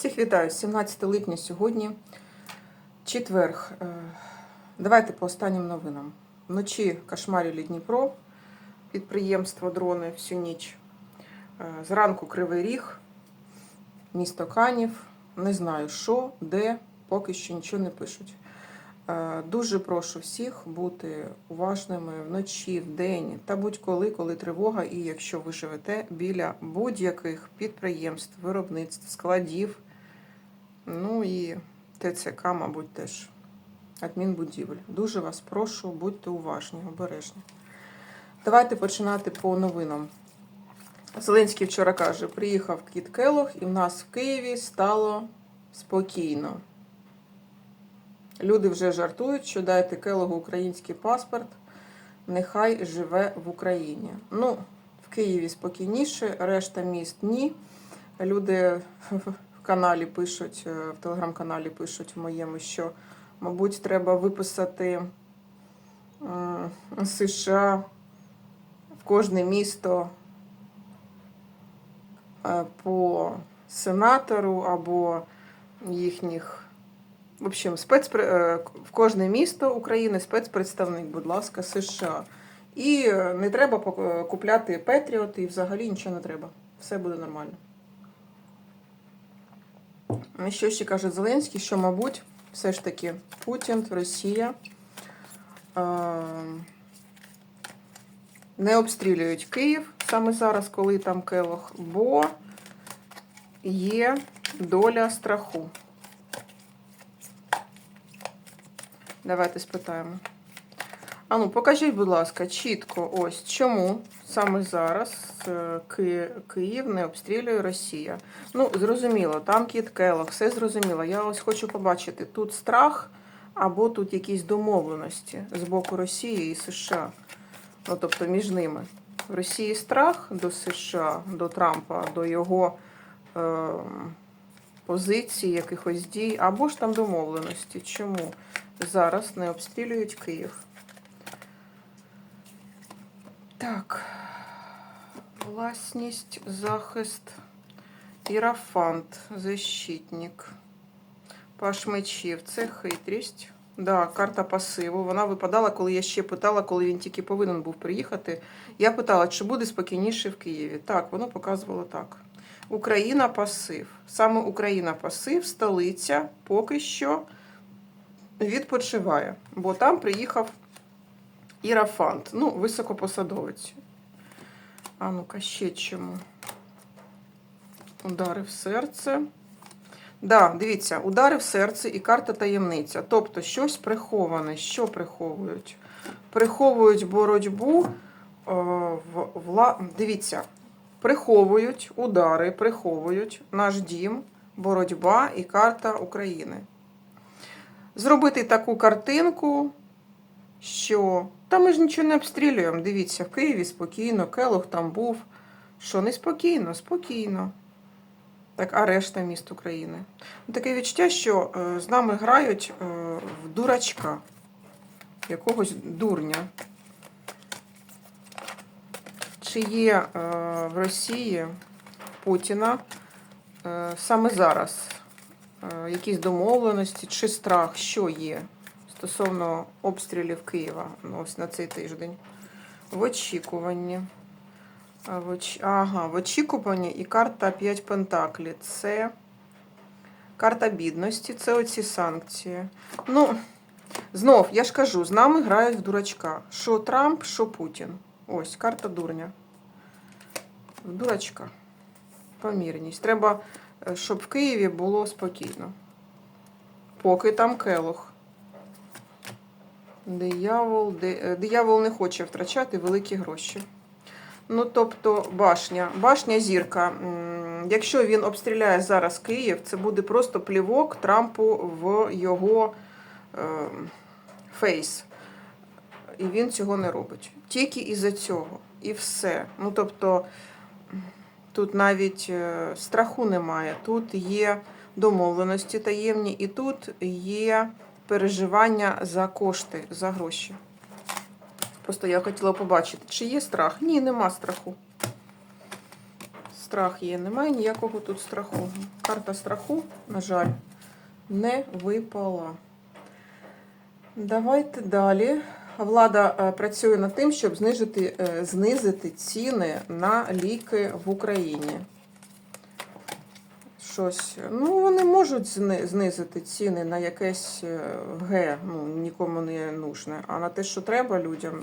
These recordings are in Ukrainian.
Всіх вітаю, 17 липня сьогодні, четверг. Е, Давайте по останнім новинам. Вночі кошмарили Дніпро, підприємство дрони всю ніч. Е, Зранку Кривий Ріг, місто Канів. Не знаю що, де, поки що нічого не пишуть. Е, Дуже прошу всіх бути уважними вночі, вдень та будь-коли, коли тривога, і якщо ви живете біля будь-яких підприємств, виробництв, складів, ну і ТЦК, мабуть, теж адмінбудівель. Дуже вас прошу, будьте уважні, обережні. Давайте починати по новинам. Зеленський вчора каже: приїхав Кіт Келох, і в нас в Києві стало спокійно. Люди вже жартують, що дайте Келогу український паспорт, нехай живе в Україні. Ну, в Києві спокійніше, решта міст ні. Люди каналі пишуть, е, в телеграм-каналі пишуть в моєму, що, мабуть, треба виписати США в кожне місто е, по сенатору або їхніх. В общем, спецпре... е, в кожне місто України спецпредставник, будь ласка, США. І не треба купляти Петріот, і взагалі нічого не треба. Все буде нормально. Що ще каже Зеленський, що, мабуть, все ж таки Путін, Росія не обстрілюють Київ саме зараз, коли там Келох, бо є доля страху. Давайте спитаємо. А ну, покажіть, будь ласка, чітко ось чому саме зараз е, Ки- Київ не обстрілює Росія. Ну, зрозуміло, там кіт Келох, все зрозуміло. Я ось хочу побачити тут страх або тут якісь домовленості з боку Росії і США. Ну, тобто між ними. В Росії страх до США, до Трампа, до його е, позицій, якихось дій, або ж там домовленості. Чому зараз не обстрілюють Київ? Так. Власність, захист, ірафант, защитник. Паш мечів. Це хитрість. Да, карта пасиву. Вона випадала, коли я ще питала, коли він тільки повинен був приїхати. Я питала, чи буде спокійніше в Києві. Так, воно показувало так. Україна пасив. Саме Україна пасив, столиця поки що відпочиває, бо там приїхав Ірафант, ну, високопосадовець. А ну-ка, ще чому? Удари в серце. Да, дивіться, удари в серце і карта таємниця. Тобто щось приховане. Що приховують? Приховують боротьбу. е, в, вла... Дивіться, приховують удари, приховують наш дім, боротьба і карта України. Зробити таку картинку, що та ми ж нічого не обстрілюємо. Дивіться, в Києві спокійно, Келох там був. Що неспокійно, спокійно. Так, а решта міст України. Таке відчуття, що е, з нами грають е, в дурачка, якогось дурня. Чи є е, в Росії Путіна саме зараз якісь домовленості чи страх, що є стосовно обстрілів Києва ну, ось на цей тиждень? В очікуванні. Ага, в очікуванні і карта 5 Пентаклі. Це карта бідності, це оці санкції. Ну, знов, я ж кажу, з нами грають в дурачка. Що Трамп, що Путін. Ось, карта дурня. В дурачка. Помірність. Треба, е, щоб в Києві було спокійно. Поки там Келох. Диявол, ди- е, диявол не хоче втрачати великі гроші. Ну, тобто, башня. Башня зірка. Якщо він обстріляє зараз Київ, це буде просто плівок Трампу в його е, фейс. І він цього не робить. Тільки із-за цього. І все. Ну, тобто, тут навіть е, страху немає. Тут є домовленості таємні, і тут є переживання за кошти, за гроші. Просто я хотіла побачити, чи є страх. Ні, нема страху. страх є. Немає ніякого тут страху. Карта страху, на жаль, не випала. Давайте далі. Влада е, працює над тим, щоб знижити, е, знизити ціни на ліки в Україні. Щось. Ну, вони можуть знизити ціни на якесь е, Г, ну, нікому не нужне. А на те, що треба людям,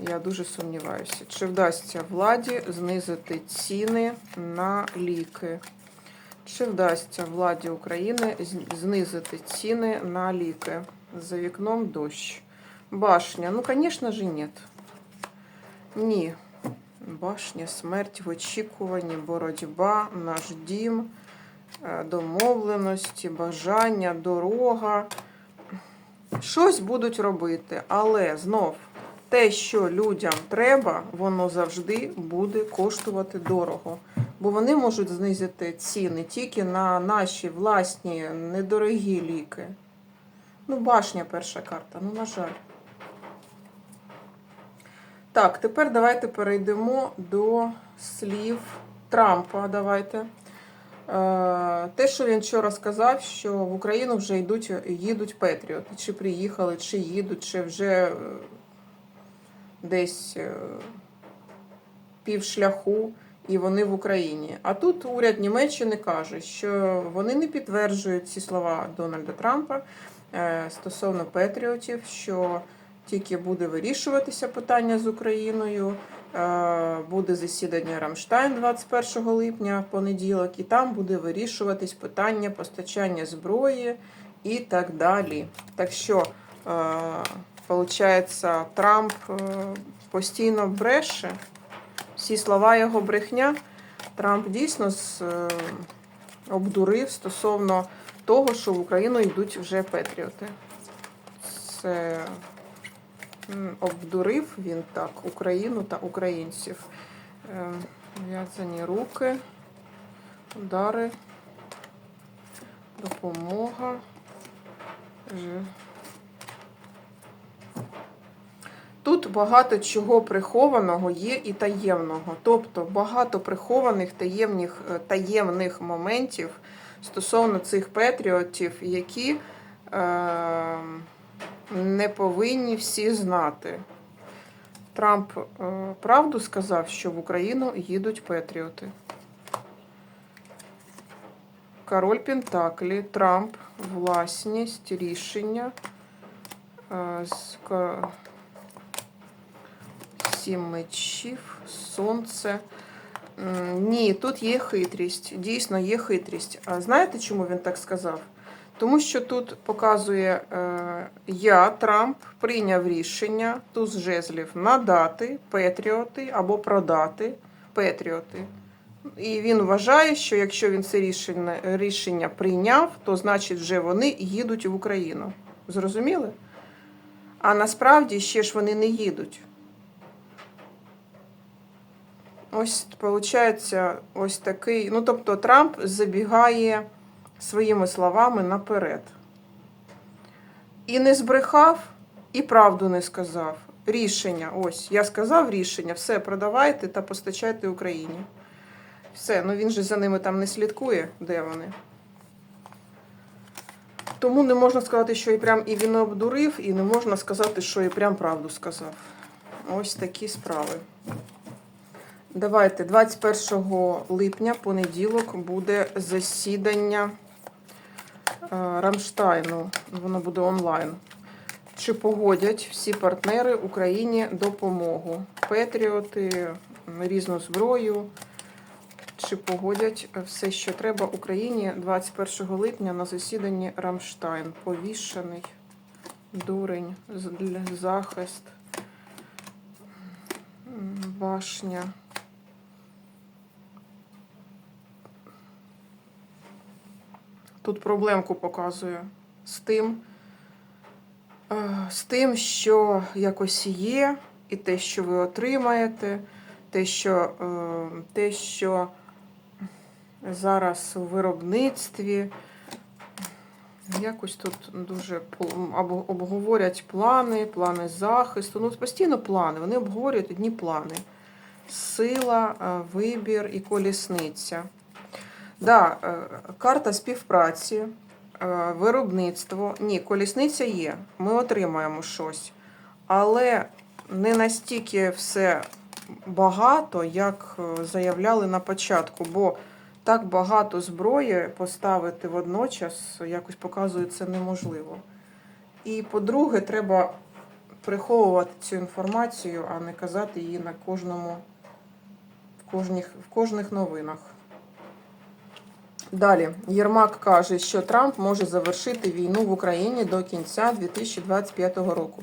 я дуже сумніваюся. Чи вдасться владі знизити ціни на ліки? Чи вдасться владі України знизити ціни на ліки? За вікном дощ. Башня. Ну, звісно ж, ні. Ні. Башня, смерть в очікуванні, боротьба, наш дім, е, домовленості, бажання, дорога. Щось будуть робити, але знов те, що людям треба, воно завжди буде коштувати дорого. Бо вони можуть знизити ціни тільки на наші власні недорогі ліки. Ну, башня перша карта, ну, на жаль. Так, тепер давайте перейдемо до слів Трампа. Давайте. Е, Те, що він вчора сказав, що в Україну вже йдуть, їдуть Петріоти. Чи приїхали, чи їдуть, чи вже е, десь е, півшляху, і вони в Україні. А тут уряд Німеччини каже, що вони не підтверджують ці слова Дональда Трампа стосовно Петріотів, що тільки буде вирішуватися питання з Україною. е, Буде засідання Рамштайн 21 липня, в понеділок, і там буде вирішуватись питання постачання зброї і так далі. Так що, виходить, Трамп е, постійно бреше, всі слова його брехня. Трамп дійсно е, обдурив стосовно того, що в Україну йдуть вже патріоти. Це обдурив він так Україну та українців. Е, В'язані руки, удари, допомога. Тут багато чого прихованого є і таємного. Тобто багато прихованих таємних, е, таємних моментів стосовно цих патріотів, які е, не повинні всі знати. Трамп е, правду сказав, що в Україну їдуть патріоти. Король Пентаклі, Трамп, власність, рішення. е, з Сім мечів, сонце. Ні, тут є хитрість. Дійсно, є хитрість. А знаєте, чому він так сказав? Тому що тут показує е, я, Трамп, прийняв рішення туз жезлів надати патріоти або продати патріоти. І він вважає, що якщо він це рішення, рішення прийняв, то значить вже вони їдуть в Україну. Зрозуміли? А насправді ще ж вони не їдуть. Ось виходить ось такий. Ну, тобто Трамп забігає своїми словами наперед. І не збрехав, і правду не сказав. Рішення, ось, я сказав рішення, все продавайте та постачайте Україні. Все, ну він же за ними там не слідкує, де вони. Тому не можна сказати, що і прям і він обдурив, і не можна сказати, що і прям правду сказав. Ось такі справи. Давайте 21 липня, понеділок, буде засідання Рамштайну. Воно буде онлайн. Чи погодять всі партнери Україні допомогу? Петріоти, різну зброю. Чи погодять все, що треба Україні 21 липня на засіданні Рамштайн? Повішений, дурень, захист, башня. Тут проблемку показує з тим, е, з тим, що якось є, і те, що ви отримаєте, те, що, е, те, що зараз у виробництві. Якось тут дуже обговорять плани, плани захисту. Ну, постійно плани. Вони обговорюють одні плани. сила, е, вибір і колісниця. Да, е, карта співпраці, е, виробництво. Ні, колісниця є. Ми отримаємо щось. Але не настільки все багато, як е, заявляли на початку. Бо так багато зброї поставити водночас, якось показує, це неможливо. І по-друге, треба приховувати цю інформацію, а не казати її на кожному, в кожних, в кожних новинах. Далі Єрмак каже, що Трамп може завершити війну в Україні до кінця 2025 року.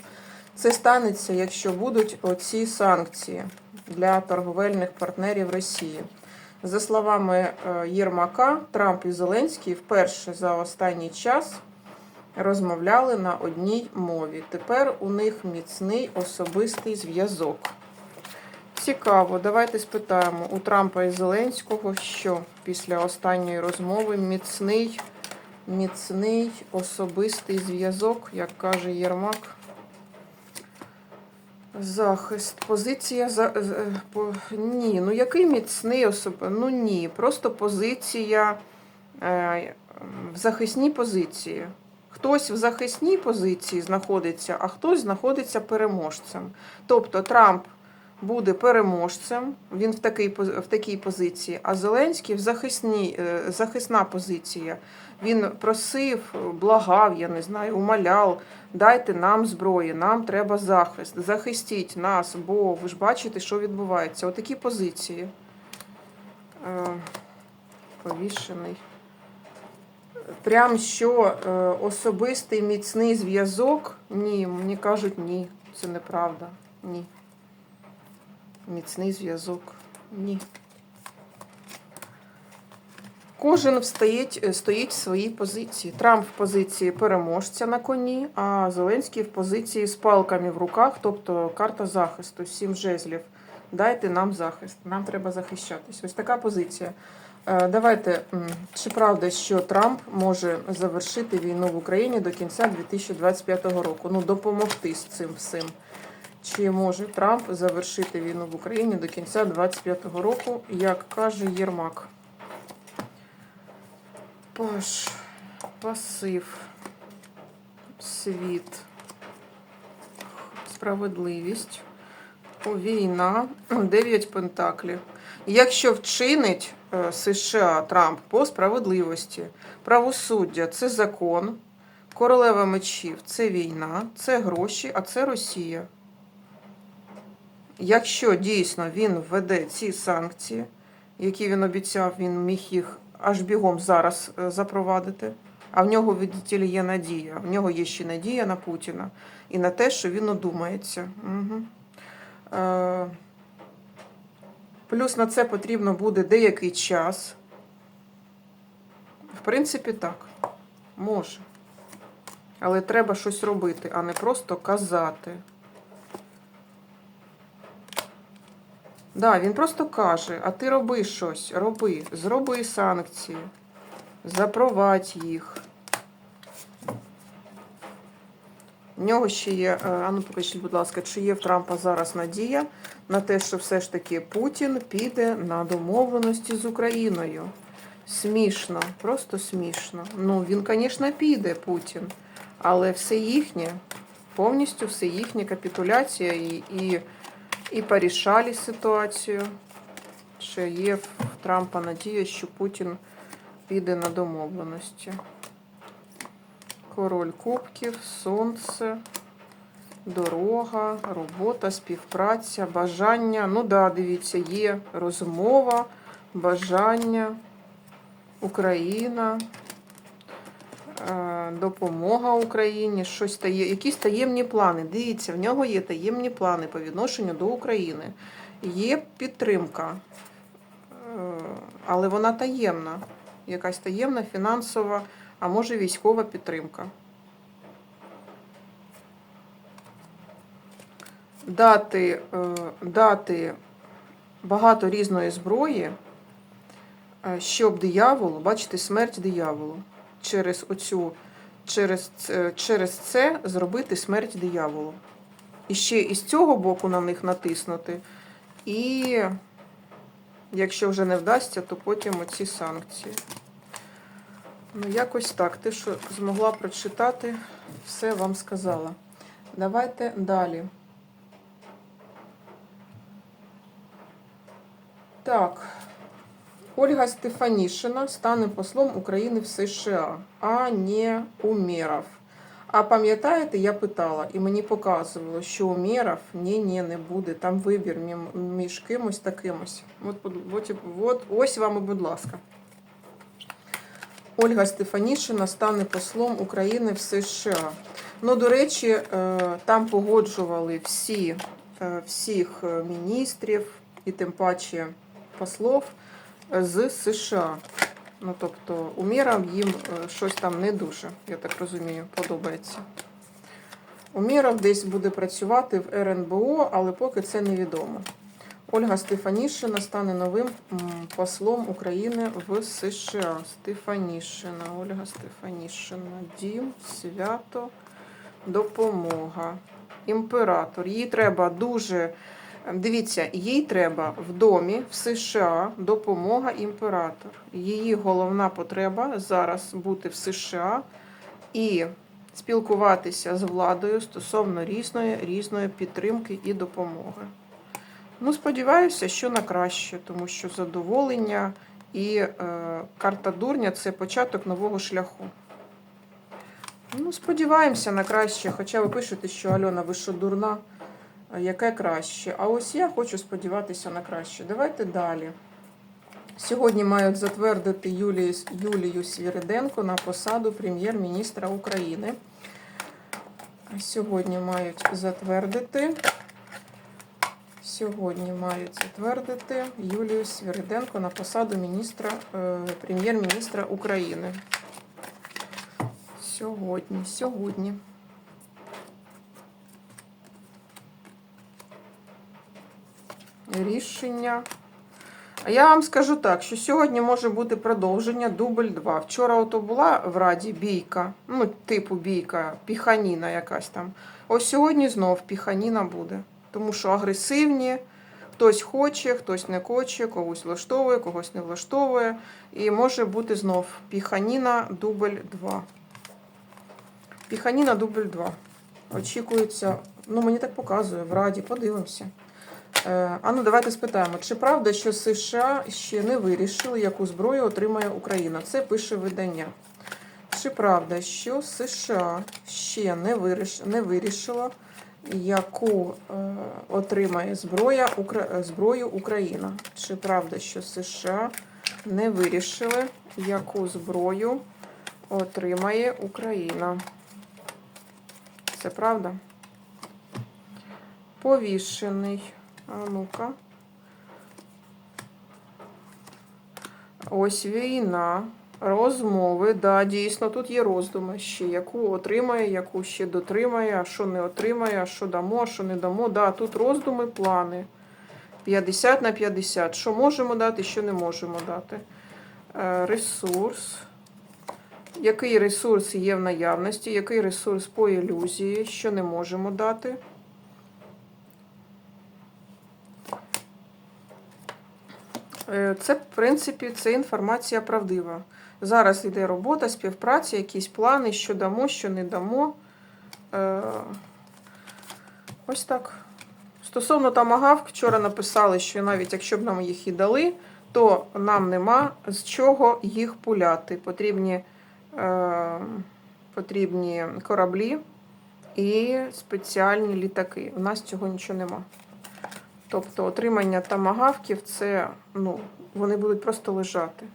Це станеться, якщо будуть оці санкції для торговельних партнерів Росії. За словами е, Єрмака, Трамп і Зеленський вперше за останній час розмовляли на одній мові. Тепер у них міцний особистий зв'язок. Цікаво, давайте спитаємо у Трампа і Зеленського, що після останньої розмови міцний, міцний особистий зв'язок, як каже Єрмак. Захист, позиція за е, по, ні, ну який міцний особ... Ну ні, просто позиція е, в захисній позиції. Хтось в захисній позиції знаходиться, а хтось знаходиться переможцем. Тобто Трамп буде переможцем, він в такій, в такій позиції, а Зеленський в захисній, е, захисна позиція. Він просив, благав, я не знаю, умоляв, дайте нам зброї, нам треба захист, захистіть нас, бо ви ж бачите, що відбувається. Отакі позиції. Е, Повішений. Прям що е, особистий міцний зв'язок? Ні, мені кажуть, ні, це неправда. Ні. Міцний зв'язок. Ні. Кожен встоїть, е, стоїть в своїй позиції. Трамп в позиції переможця на коні, а Зеленський в позиції з палками в руках, тобто карта захисту, сім жезлів. Дайте нам захист, нам треба захищатись. Ось така позиція. Е, Давайте, чи правда, що Трамп може завершити війну в Україні до кінця 2025 року? Ну, допомогти з цим всім. Чи може Трамп завершити війну в Україні до кінця 2025 року, як каже Єрмак? Паш, пасив, світ, справедливість, війна, дев'ять пентаклів. Якщо вчинить е, США Трамп по справедливості, правосуддя це закон, королева мечів це війна, це гроші, а це Росія. Якщо дійсно він введе ці санкції, які він обіцяв, він міг їх аж бігом зараз е, запровадити. А в нього видите ли, є надія. В нього є ще надія на Путіна і на те, що він одумається. Угу. Е, плюс на це потрібно буде деякий час. В принципі, так, може. Але треба щось робити, а не просто казати. Да, він просто каже, а ти роби щось, роби, зроби санкції, запровадь їх. В нього ще є, е, а ну покажіть, будь ласка, чи є в Трампа зараз надія на те, що все ж таки Путін піде на домовленості з Україною. Смішно, просто смішно. Ну, він, звісно, піде, Путін, але все їхнє, повністю все їхнє капітуляція і. і і порішали ситуацію. Чи є в Трампа надія, що Путін піде на домовленості. Король кубків, сонце, дорога, робота, співпраця, бажання. Ну да, дивіться, є розмова, бажання, Україна, допомога Україні, щось тає, якісь таємні плани. Дивіться, в нього є таємні плани по відношенню до України. Є підтримка, е, але вона таємна. Якась таємна фінансова, а може військова підтримка. Дати, е, дати багато різної зброї, е, щоб дияволу, бачите, смерть дияволу через оцю, через, через це зробити смерть дияволу. І ще із цього боку на них натиснути, І якщо вже не вдасться, то потім оці санкції. Ну, якось так. Те, що змогла прочитати, все вам сказала. Давайте далі. Так. Ольга Стефанішина стане послом України в США, а не Умєров. А пам'ятаєте, я питала, і мені показувало, що Умєров ні, ні, не буде. Там вибір між кимось та кимось. От, от, от, ось вам і будь ласка. Ольга Стефанішина стане послом України в США. Ну, до речі, е, там погоджували всі, е, всіх е, міністрів і тим паче послов з США. Ну, тобто, Умірам їм е, щось там не дуже, я так розумію, подобається. Уміров десь буде працювати в РНБО, але поки це невідомо. Ольга Стефанішина стане новим послом України в США. Стефанішина, Ольга Стефанішина. Дім, свято, допомога. Імператор. Їй треба дуже. Дивіться, їй треба в домі в США допомога імператор. Її головна потреба зараз бути в США і спілкуватися з владою стосовно різної, різної підтримки і допомоги. Ну, сподіваюся, що на краще, тому що задоволення і е, карта дурня це початок нового шляху. Ну, сподіваємося на краще, хоча ви пишете, що Альона, ви що дурна, яке краще. А ось я хочу сподіватися на краще. Давайте далі. Сьогодні мають затвердити Юлію, Юлію Свіриденко на посаду прем'єр-міністра України. Сьогодні мають затвердити. Сьогодні мають затвердити Юлію Свіриденко на посаду міністра, е, прем'єр-міністра України. Сьогодні, сьогодні. Рішення. А я вам скажу так, що сьогодні може бути продовження дубль 2. Вчора ото була в Раді бійка, ну, типу бійка, піханіна якась там. Ось сьогодні знов піханіна буде. Тому що агресивні, хтось хоче, хтось не хоче, когось влаштовує, когось не влаштовує. І може бути знов піханіна дубль 2. Піханіна дубль 2. Очікується, ну мені так показує, в Раді, подивимося. Е, А ну давайте спитаємо, чи правда, що США ще не вирішили, яку зброю отримає Україна? Це пише видання. Чи правда, що США ще не виріш... не вирішила, яку е, отримає зброя, Укра... зброю Україна? Чи правда, що США не вирішили, яку зброю отримає Україна? Це правда? Повішений. А ну-ка. Ось війна, розмови. Да, дійсно, тут є роздуми ще, яку отримає, яку ще дотримає, а що не отримає, а що дамо, а що не дамо. Да, тут роздуми, плани. 50 на 50. Що можемо дати, що не можемо дати. Е, Ресурс. Який ресурс є в наявності, який ресурс по ілюзії, що не можемо дати. Це, в принципі, це інформація правдива. Зараз йде робота, співпраця, якісь плани, що дамо, що не дамо. Е, Ось так. Стосовно тамагавк, вчора написали, що навіть якщо б нам їх і дали, то нам нема з чого їх пуляти. Потрібні, е, потрібні кораблі і спеціальні літаки. У нас цього нічого нема. Тобто отримання тамагавків це, ну, вони будуть просто лежати.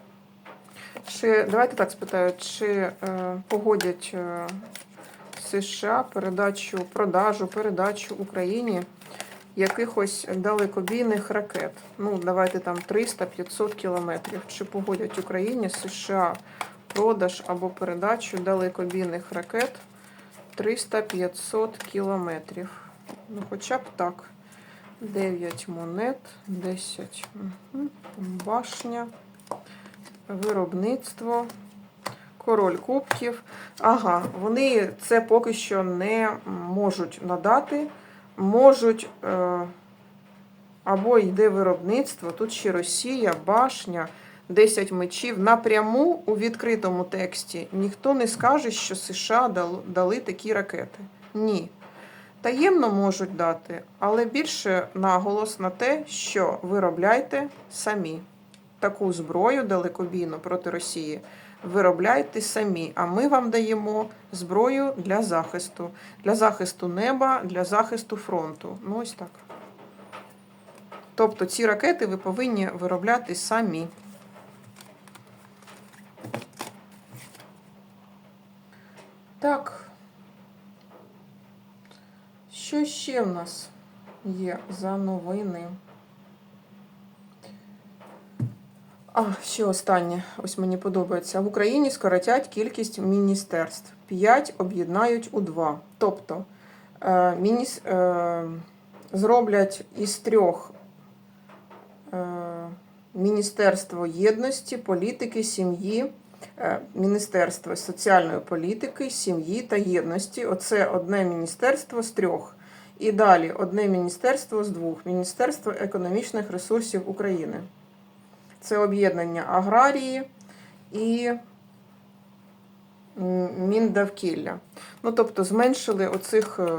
Чи, давайте так спитаю, чи е, погодять е, США передачу, продажу, передачу Україні якихось далекобійних ракет? Ну, давайте там 300-500 кілометрів. Чи погодять Україні США продаж або передачу далекобійних ракет 300-500 кілометрів? Ну, хоча б так. 9 монет, 10 угу. башня, виробництво, король кубків. Ага, вони це поки що не можуть надати, можуть е, або йде виробництво, тут ще Росія, башня, 10 мечів. Напряму у відкритому тексті ніхто не скаже, що США дали такі ракети. Ні. Таємно можуть дати, але більше наголос на те, що виробляйте самі таку зброю далекобійну проти Росії. Виробляйте самі, а ми вам даємо зброю для захисту, для захисту неба, для захисту фронту. Ну ось так. Тобто ці ракети ви повинні виробляти самі. Так. Що ще в нас є за новини? А, ще останнє. Ось мені подобається. В Україні скоротять кількість міністерств. П'ять об'єднають у два. Тобто е, мініс, е, зроблять із трьох е, Міністерство єдності, політики, сім'ї, е, Міністерство соціальної політики, сім'ї та єдності. Оце одне міністерство з трьох. І далі одне міністерство з двох Міністерство економічних ресурсів України. Це об'єднання аграрії і Міндавкілля. Ну, тобто зменшили оцих. е,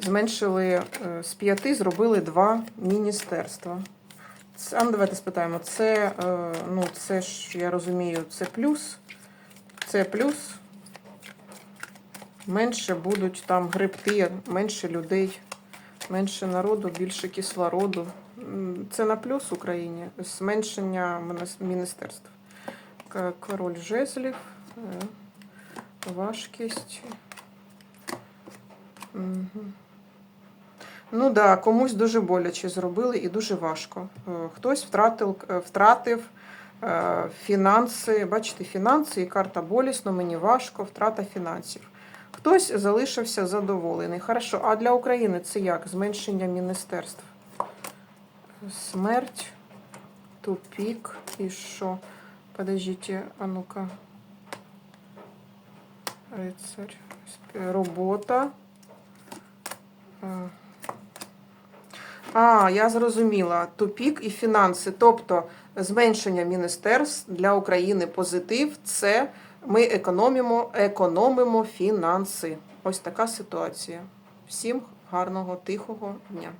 Зменшили е, з п'яти, зробили два міністерства. А ну, давайте спитаємо. Це, е, ну, це ж, я розумію, це плюс. Це плюс. Менше будуть там грибти, менше людей, менше народу, більше кислороду. Це на плюс Україні. Зменшення міністерств. Король жезлів, е, важкість. Ну так, да, комусь дуже боляче зробили і дуже важко. Е, Хтось втратив, е, втратив фінанси. Бачите, фінанси і карта болісно, мені важко, втрата фінансів. Хтось залишився задоволений. Хорошо, а для України це як? Зменшення міністерств? Смерть, тупік і що? Подождіть, а ну-ка. Рицарь. Робота. Е, А, я зрозуміла. Тупік і фінанси. Тобто зменшення міністерств для України позитив це ми економимо, економимо фінанси. Ось така ситуація. Всім гарного, тихого дня.